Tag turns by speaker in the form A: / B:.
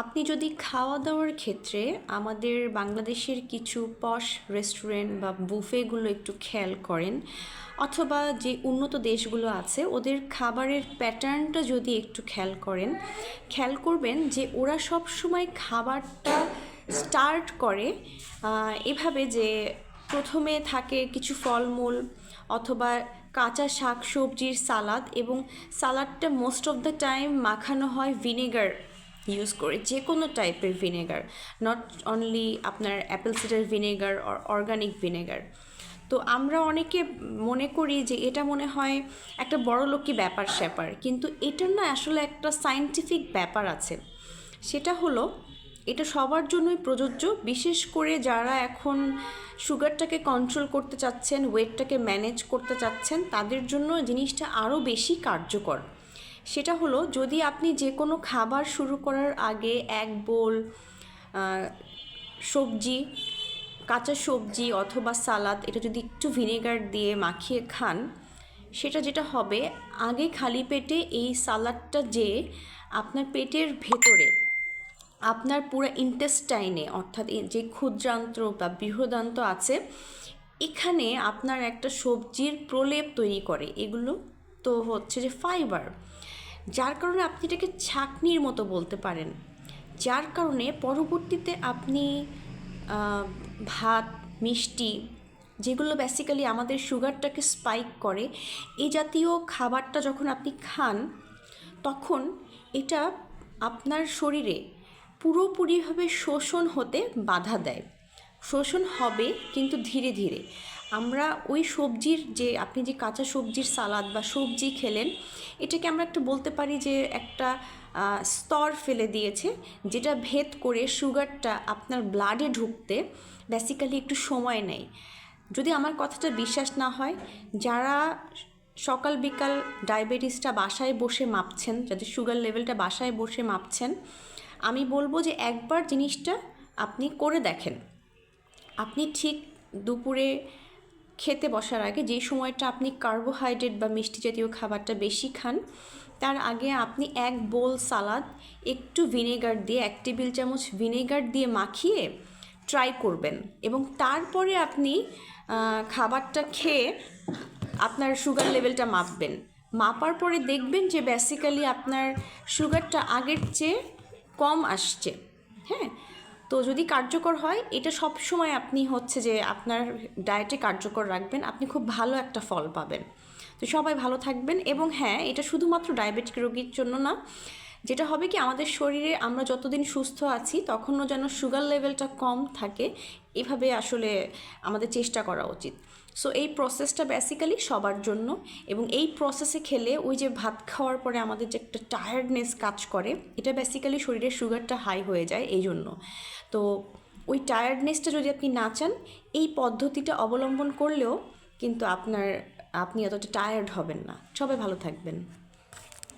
A: আপনি যদি খাওয়া দাওয়ার ক্ষেত্রে আমাদের বাংলাদেশের কিছু পশ রেস্টুরেন্ট বা বুফেগুলো একটু খেয়াল করেন, অথবা যে উন্নত দেশগুলো আছে, ওদের খাবারের প্যাটার্নটা যদি একটু খেয়াল করেন, খেয়াল করবেন যে ওরা সব সময় খাবারটা স্টার্ট করে এভাবে যে প্রথমে থাকে কিছু ফলমূল অথবা কাঁচা শাক সবজির সালাদ এবং সালাডটা মোস্ট অফ দ্য টাইম মাখানো হয় ভিনেগার ইউজ করে যে কোনো টাইপের ভিনেগার নট অনলি আপনার apple cider vinegar or organic vinegar তো আমরা অনেকে মনে করি যে এটা মনে হয় একটা বড় লোকি ব্যাপার স্যাপার, কিন্তু এটার না আসলে একটা সায়েন্টিফিক ব্যাপার আছে। সেটা হলো, এটা সবার জন্যই প্রযোজ্য, বিশেষ করে যারা এখন সুগারটাকে কন্ট্রোল করতে চাচ্ছেন ওয়েটটাকে ম্যানেজ করতে চাচ্ছেন, তাদের জন্য জিনিসটা আরও বেশি কার্যকর। সেটা হলো যদি আপনি যে কোনো খাবার শুরু করার আগে এক বোল সবজি, কাঁচা সবজি অথবা সালাদ, এটা যদি একটু ভিনেগার দিয়ে মাখিয়ে খান, সেটা যেটা হবে, আগে খালি পেটে এই সালাডটা যে আপনার পেটের ভেতরে, আপনার পুরো ইন্টেস্টাইনে অর্থাৎ যে ক্ষুদ্রান্ত বা বৃহদান্ত আছে, এখানে আপনার একটা সবজির প্রলেপ তৈরি করে। এগুলো তো হচ্ছে যে ফাইবার যার কারণে আপনি এটাকে ছাকনির মতো বলতে পারেন। যার কারণে পরবর্তীতে আপনি ভাত, মিষ্টি, যেগুলো বেসিক্যালি আমাদের সুগারটাকে স্পাইক করে এই জাতীয় খাবারটা যখন আপনি খান, তখন এটা আপনার শরীরে পুরোপুরিভাবে শোষণ হতে বাধা দেয়। শোষণ হবে কিন্তু ধীরে ধীরে। আমরা ওই সবজির যে, আপনি যে কাঁচা সবজির সালাদ বা সবজি খেলেন, এটাকে আমরা একটু বলতে পারি যে একটা স্তর ফেলে দিয়েছে, যেটা ভেদ করে সুগারটা আপনার ব্লাডে ঢুকতে বেসিক্যালি একটু সময় নেয়। যদি আমার কথাটা বিশ্বাস না হয়, যারা সকাল বিকাল ডায়াবেটিসটা বাসায় বসে মাপছেন, যাদের সুগার লেভেলটা বাসায় বসে মাপছেন, আমি বলব যে একবার জিনিসটা আপনি করে দেখেন। আপনি ঠিক দুপুরে খেতে বসার আগে যে সময়টা আপনি কার্বোহাইড্রেট বা মিষ্টি জাতীয় খাবারটা বেশি খান, তার আগে আপনি এক বোল সালাদ, একটু ভিনেগার দিয়ে, এক টেবিল চামচ ভিনেগার দিয়ে মাখিয়ে ট্রাই করবেন এবং তারপরে আপনি খাবারটা খেয়ে আপনার সুগার লেভেলটা মাপবেন। মাপার পরে দেখবেন যে বেসিক্যালি আপনার সুগারটা আগের চেয়ে কম আসছে। হ্যাঁ? তো যদি কার্যকর হয়, এটা সব সময় আপনি হচ্ছে যে আপনার ডায়েটে কার্যকর রাখবেন, আপনি খুব ভালো একটা ফল পাবেন। তো সবাই ভালো থাকবেন এবং হ্যাঁ এটা শুধুমাত্র ডায়াবেটিক রোগীর জন্য না যেটা হবে কি আমাদের শরীরে আমরা যতদিন সুস্থ আছি, তখনও যেন সুগার লেভেলটা কম থাকে, এভাবে আসলে আমাদের চেষ্টা করা উচিত। সো এই প্রসেসটা বেসিক্যালি সবার জন্য এবং এই প্রসেসে খেলে ওই যে ভাত খাওয়ার পরে আমাদের যে একটা টায়ার্ডনেস কাজ করে, এটা বেসিক্যালি শরীরের সুগারটা হাই হয়ে যায় এই জন্য। তো, ওই টায়ার্ডনেসটা যদি আপনি না চান, এই পদ্ধতিটা অবলম্বন করলেও কিন্তু আপনার, আপনি অতটা টায়ার্ড হবেন না। সবাই ভালো থাকবেন।